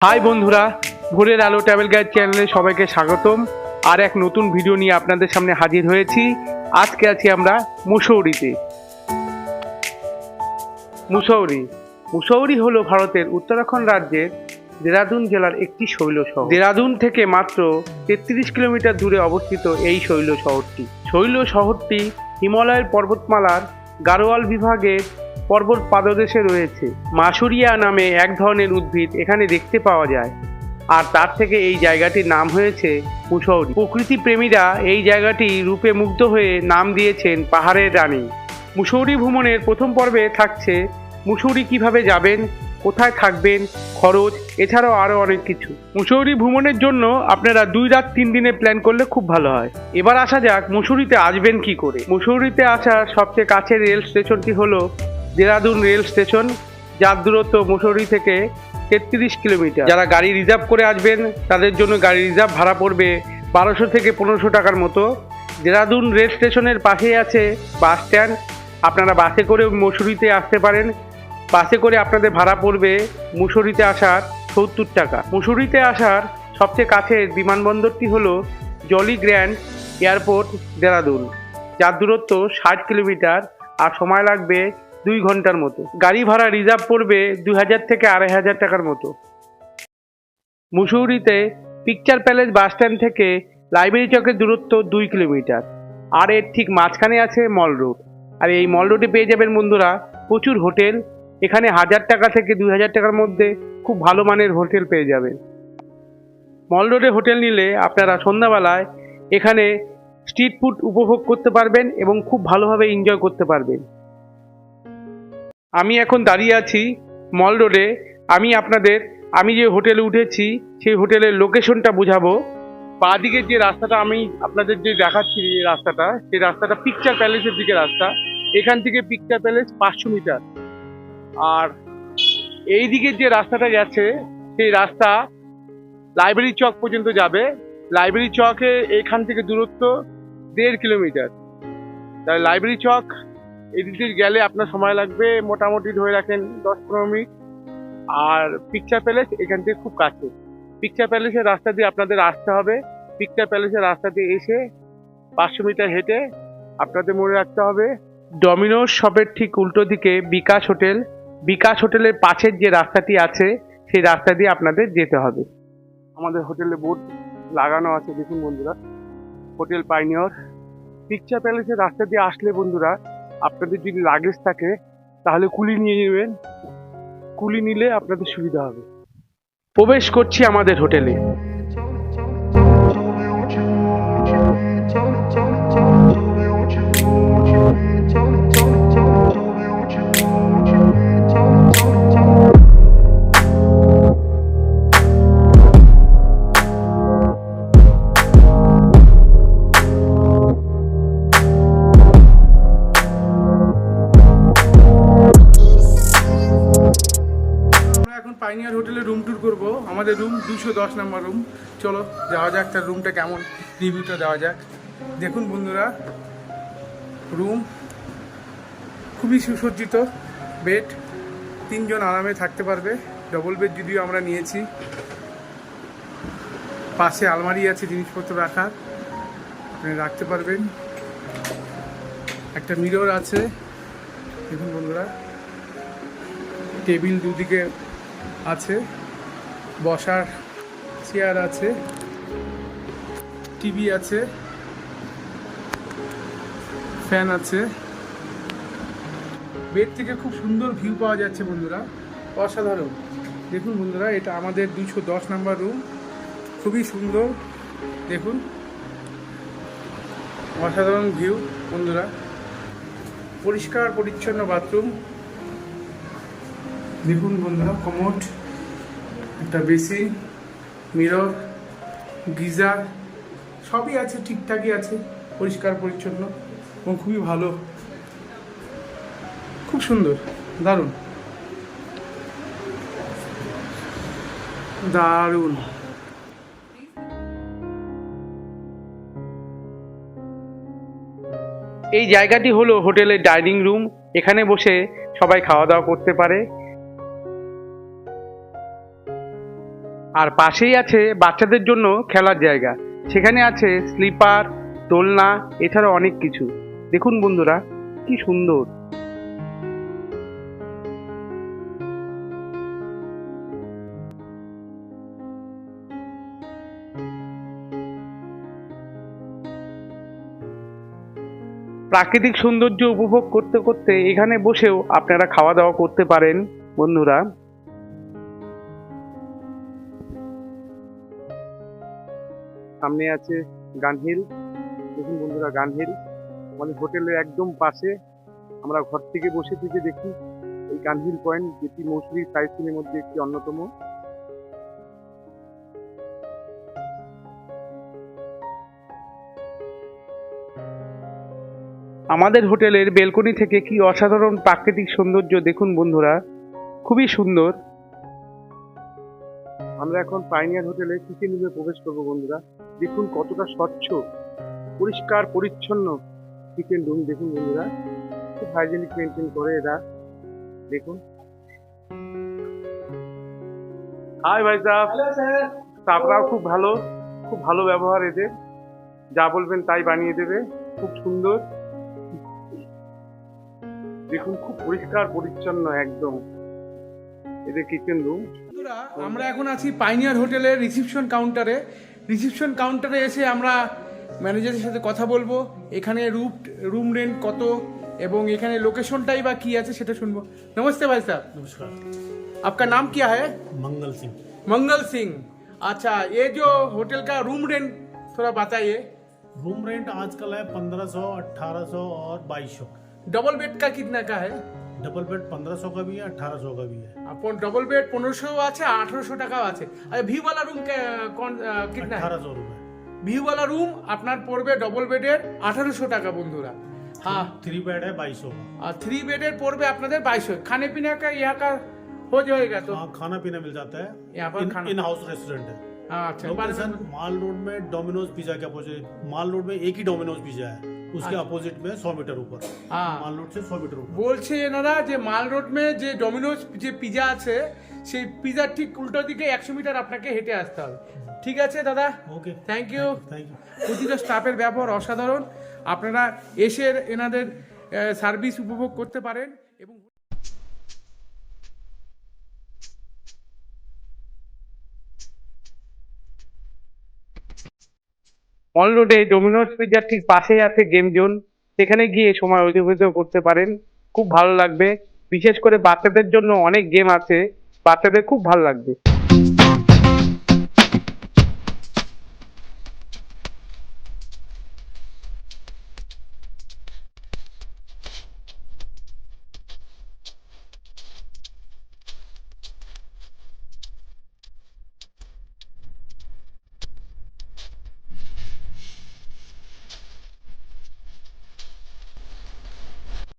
High বন্ধুরা। ভোরের আলো ট্রাভেল গাইড চ্যানেলে সবাইকে স্বাগতম। আর এক নতুন ভিডিও নিয়ে আপনাদের সামনে হাজির হয়েছি। আজকে আছি আমরা মুসৌরিতে। মুসৌরি। মুসৌরি হলো ভারতের উত্তরাখণ্ড রাজ্যের দেরাদুন জেলার একটি শৈল শহর দেরাদুন থেকে মাত্র তেত্রিশ কিলোমিটার দূরে অবস্থিত এই শৈল শহরটি শৈল শহরটি হিমালয়ের পর্বতমালার গারোয়াল বিভাগের পর্বত পাদদেশে রয়েছে। মাসুরিয়া নামে এক ধরনের উদ্ভিদ এখানে দেখতে পাওয়া যায়। আর তার থেকে এই জায়গাটির নাম হয়েছে মুসৌরি প্রকৃতি প্রেমীরা এই জায়গাটি রূপে মুগ্ধ হয়ে নাম দিয়েছেন পাহাড়ের রানী। মুসৌরি ভ্রমণের প্রথম পর্বে থাকছে, মুসৌরি কীভাবে যাবেন, কোথায় থাকবেন, খরচ, এছাড়াও আরও অনেক কিছু। মুসৌরি ভ্রমণের জন্য আপনারা দুই রাত তিন দিনে প্ল্যান করলে খুব ভালো হয়। এবার আসা যাক, মুসৌরিতে আসবেন কি করে? মুসৌরিতে আসার সবচেয়ে কাছের রেল স্টেশনটি হলো দেরাদুন রেল স্টেশন, যার দূরত্ব মুসৌরি থেকে তেত্রিশ কিলোমিটার। যারা গাড়ি রিজার্ভ করে আসবেন, তাদের জন্য গাড়ি রিজার্ভ ভাড়া পড়বে বারোশো থেকে পনেরোশো টাকার মতো। দেরাদুন রেল স্টেশনের পাশেই আছে বাস স্ট্যান্ড। আপনারা বাসে করে মুসুরিতে আসতে পারেন। বাসে করে আপনাদের ভাড়া পড়বে মুসুরিতে আসার সত্তর টাকা। মুসুরিতে আসার সবচেয়ে কাছের বিমানবন্দরটি হল জলি গ্র্যান্ড এয়ারপোর্ট দেরাদুন। যার দূরত্ব ষাট কিলোমিটার আর সময় লাগবে দুই ঘণ্টার মতো। গাড়ি ভাড়া রিজার্ভ পড়বে দুই হাজার থেকে আড়াই হাজার টাকার মতো। মুসৌরিতে পিকচার প্যালেস বাস স্ট্যান্ড থেকে লাইব্রেরি চকের দূরত্ব দুই কিলোমিটার। আর এর ঠিক মাঝখানে আছে মল রোড। আর এই মল রোডে পেয়ে যাবেন বন্ধুরা প্রচুর হোটেল। এখানে হাজার টাকা থেকে দুই হাজার টাকার মধ্যে খুব ভালো মানের হোটেল পেয়ে যাবেন। মল রোডে হোটেল নিলে আপনারা সন্ধ্যাবেলায় এখানে স্ট্রিট ফুড উপভোগ করতে পারবেন এবং খুব ভালোভাবে এনজয় করতে পারবেন। আমি এখন দাঁড়িয়ে আছি মল রোডে আমি আপনাদের, আমি যে হোটেলে উঠেছি, সেই হোটেলের লোকেশনটা বোঝাবো। বাঁদিকের যে রাস্তাটা আমি আপনাদের যে দেখাচ্ছি যে রাস্তাটা, সেই রাস্তাটা পিকচার প্যালেসের দিকে রাস্তা। এখান থেকে পিকচার প্যালেস পাঁচশো মিটার। আর এই দিকের যে রাস্তাটা গেছে সেই রাস্তা লাইব্রেরি চক পর্যন্ত যাবে। লাইব্রেরি চকে এখান থেকে দূরত্ব দেড় কিলোমিটার। তাই লাইব্রেরি চক এদিক গেলে আপনার সময় লাগবে মোটামুটি ধরে রাখেন দশ পনেরো মিনিট। আর পিকচার প্যালেস এখান থেকে খুব কাছে। পিকচার প্যালেসের রাস্তা দিয়ে আপনাদের আসতে হবে। পিকচার প্যালেসের রাস্তা দিয়ে এসে পাঁচশো মিটার হেঁটে আপনাদের মনে রাখতে হবে। ডমিনোস শপের ঠিক উল্টো দিকে বিকাশ হোটেল। বিকাশ হোটেলের পাশের যে রাস্তাটি আছে, সেই রাস্তা দিয়ে আপনাদের যেতে হবে। আমাদের হোটেলে বোর্ড লাগানো আছে, দেখুন বন্ধুরা। Hotel pioneer. পিকচার প্যালেসের রাস্তা দিয়ে আসলে বন্ধুরা আপনাদের যদি লাগেজ থাকে, তাহলে কুলি নিয়ে নেবেন। কুলি নিলে আপনাদের সুবিধা হবে। প্রবেশ করছি আমাদের হোটেলে। আমাদের রুম দুশো দশ নম্বর রুম চলো, যাওয়া যাক, তার রুমটা কেমন? রিভিউটা দেওয়া যাক। দেখুন বন্ধুরা রুম খুবই সুসজ্জিত। বেড তিনজন আরামে থাকতে পারবে। ডবল বেড যদিও আমরা নিয়েছি। পাশে আলমারি আছে, জিনিসপত্র রাখার আপনি রাখতে পারবেন। একটা মিরর আছে। দেখুন বন্ধুরা, টেবিল দুদিকে আছে। বসার চেয়ার আছে, টিভি আছে, ফ্যান আছে। বেড থেকে খুব সুন্দর ভিউ পাওয়া যাচ্ছে বন্ধুরা, অসাধারণ। দেখুন বন্ধুরা, এটা আমাদের দুশো দশ নাম্বার রুম, খুবই সুন্দর। দেখুন, অসাধারণ ভিউ বন্ধুরা। পরিষ্কার পরিচ্ছন্ন বাথরুম। দেখুন বন্ধুরা কমোড একটা বেসিন মিরর, গিজার, সবই আছে, ঠিকঠাকই আছে, পরিষ্কার, পরিচ্ছন্ন এবং খুবই ভালো। খুব সুন্দর, দারুণ। দারুণ। এই জায়গাটি হলো হোটেলের ডাইনিং রুম। এখানে বসে সবাই খাওয়া দাওয়া করতে পারে। আর পাশেই আছে বাচ্চাদের জন্য খেলার জায়গা। সেখানে আছে স্লিপার, দোলনা এছাড়া অনেক কিছু। দেখুন বন্ধুরা, কি সুন্দর। প্রাকৃতিক সৌন্দর্য উপভোগ করতে করতে এখানে বসেও আপনারা খাওয়া দাওয়া করতে পারেন। বন্ধুরা সামনে আছে গানহিল। দেখুন বন্ধুরা, গানহিল। আমাদের হোটেলের একদম পাশে। আমরা ঘর থেকে বসে থেকে দেখি এই গানহিল পয়েন্ট, যেটি মৌসুমী সাইট সিনের মধ্যে একটি অন্যতম। আমাদের হোটেলের বেলকনি থেকে কি অসাধারণ প্রাকৃতিক সৌন্দর্য দেখুন বন্ধুরা, খুবই সুন্দর। আমরা এখন পাইনিয়ার হোটেলে কিচেন রুমে প্রবেশ করব বন্ধুরা। দেখুন কতটা স্বচ্ছ পরিষ্কার পরিচ্ছন্ন। কিচেন রুম দেখুন বন্ধুরা খুব হাইজেনিক মেনটেন করে এরা। দেখুন। হাই ভাই স্টাফরাও খুব ভালো খুব ভালো ব্যবহার এদের। যা বলবেন তাই বানিয়ে দেবে খুব সুন্দর। দেখুন খুব পরিষ্কার পরিচ্ছন্ন একদম। এদের কিচেন রুম আমরা এখন আছি পাইনিয়ার হোটেলের রিসিপশন কাউন্টারে রিসিপশন কাউন্টারে এসে আমরা ম্যানেজারের সাথে কথা বলবো এখানে রুম রুম রেন্ট কত এবং এখানে লোকেশনটাই বা কি আছে সেটা শুনবো নমস্তে ভাই সাহেব नमस्कार आपका नाम क्या है मंगल सिंह मंगल सिंह अच्छा ये जो होटल का रूम रेंट थोड़ा बताइए रूम रेंट आजकल है पंद्रह सौ अट्ठारह सौ और बाईस सौ डबल बेड का कितना का है डबल बेड पंद्रह सौ का भी है अठारह सौ का भी है अपन डबल बेड পনেরোশো আছে আঠারোশো টাকাও আছে আর ভি वाला रूम কোন কিতনা है अठारह सौ रुपये ভিউ वाला रूम আপনার পড়বে ডবল বেডের আঠারোশো টাকা বন্ধুরা হ্যাঁ थ्री बेड है बाईस सौ का আর থ্রি বেডের পড়বে আপনাদের বাইশশো খানে পিনে का यहाँ का हो जाएगा तो हाँ खाना पीना मिल जाता है यहाँ पर खाना- इन हाउस रेस्टोरेंट है हाँ, अच्छा लोकेशन माल रोड में डोमिनोज पिज्जा के अपोजिट माल रोड में एक ही डोमिनोज पिज्जा है उसके अपोजिट में सौ मीटर ऊपर হ্যাঁ माल रोड से सौ मीटर ऊपर বলছে এনারা যে মাল রোড মে যে ডোমিনোজ যে পিজা আছে সেই পিজার ঠিক উল্টো দিকে একশো মিটার আপনাকে হেঁটে আসতে হবে ঠিক আছে দাদা okay thank you thank you প্রতিটা স্টাফের ব্যবহার অসাধারণ আপনারা এসে এনাদের সার্ভিস উপভোগ করতে পারেন মল রোডে ডোমিনোস পিজার ঠিক পাশেই আছে গেম জোন সেখানে গিয়ে সময় অতিবাহিত করতে পারেন। খুব ভালো লাগবে। বিশেষ করে বাচ্চাদের জন্য অনেক গেম আছে। বাচ্চাদের খুব ভালো লাগবে।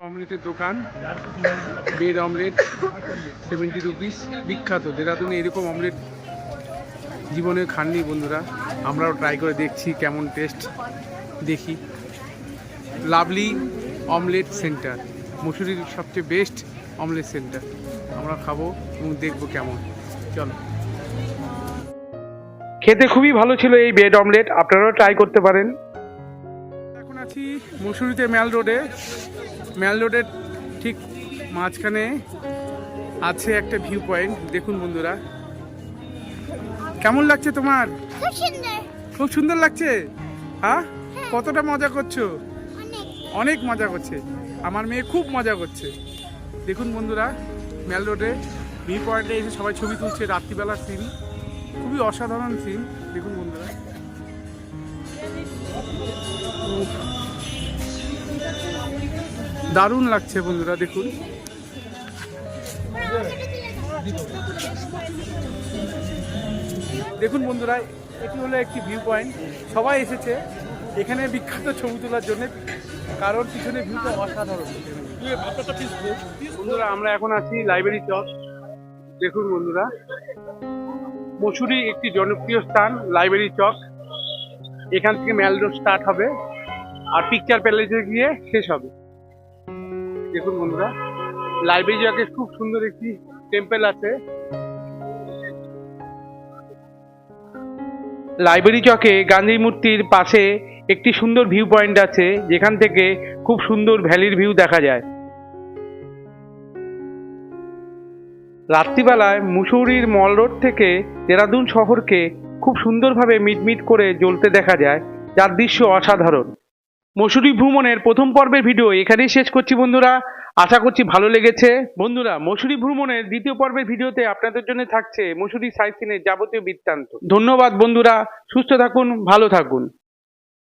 অমলেটের দোকান বেড অমলেট সেভেন্টি রুপিস বিখ্যাত। দেরাদুনে এরকম অমলেট জীবনে খাননি বন্ধুরা। আমরাও ট্রাই করে দেখছি কেমন টেস্ট দেখি। লাভলি অমলেট সেন্টার মুসুরির সবচেয়ে বেস্ট অমলেট সেন্টার আমরা খাব এবং দেখব কেমন। চলো। খেতে খুবই ভালো ছিল এই বেড অমলেট আপনারাও ট্রাই করতে পারেন। এখন আছি মুসুরিতে ম্যাল রোডে। ম্যাল রোডের ঠিক মাঝখানে আছে একটা ভিউ পয়েন্ট দেখুন বন্ধুরা। কেমন লাগছে তোমার? খুব সুন্দর। লাগছে? হ্যাঁ? কতটা মজা করছ? অনেক। মজা করছে। আমার মেয়ে খুব মজা করছে। দেখুন বন্ধুরা ম্যাল রোডে ভিউ পয়েন্টে এসে সবাই ছবি তুলছে রাত্রিবেলার সিন খুবই অসাধারণ সিন দেখুন বন্ধুরা। দারুণ লাগছে বন্ধুরা, দেখুন। দেখুন বন্ধুরা, এটি হলো একটি ভিউ পয়েন্ট সবাই এসেছে, এখানে বিখ্যাত ছবি তোলার জন্য, কারণ পিছনে ভিউটা অসাধারণ। বন্ধুরা, আমরা এখন আছি লাইব্রেরি চক দেখুন বন্ধুরা, মসুরি একটি জনপ্রিয় স্থান লাইব্রেরি চক এখান থেকে ম্যাল রোড স্টার্ট হবে, আর পিকচার প্যালেসে গিয়ে শেষ হবে। দেখুন বন্ধুরা লাইব্রেরি চকে খুব সুন্দর একটি টেম্পেল আছে। লাইব্রেরি চকে গান্ধী মূর্তির পাশে একটি সুন্দর ভিউ পয়েন্ট আছে, যেখান থেকে খুব সুন্দর ভ্যালির ভিউ দেখা যায়। রাত্রিবেলায় মুসৌরির মল রোড থেকে দেরাদুন শহরকে খুব সুন্দরভাবে মিটমিট করে জ্বলতে দেখা যায়, যার দৃশ্য অসাধারণ। মসুরি ভ্রমণের প্রথম পর্বের ভিডিও এখানেই শেষ করছি বন্ধুরা। আশা করছি ভালো লেগেছে। বন্ধুরা, মসুরি ভ্রমণের দ্বিতীয় পর্বের ভিডিওতে আপনাদের জন্য থাকছে মসুরি সাইসিনের যাবতীয় বৃত্তান্ত। ধন্যবাদ বন্ধুরা, সুস্থ থাকুন, ভালো থাকুন।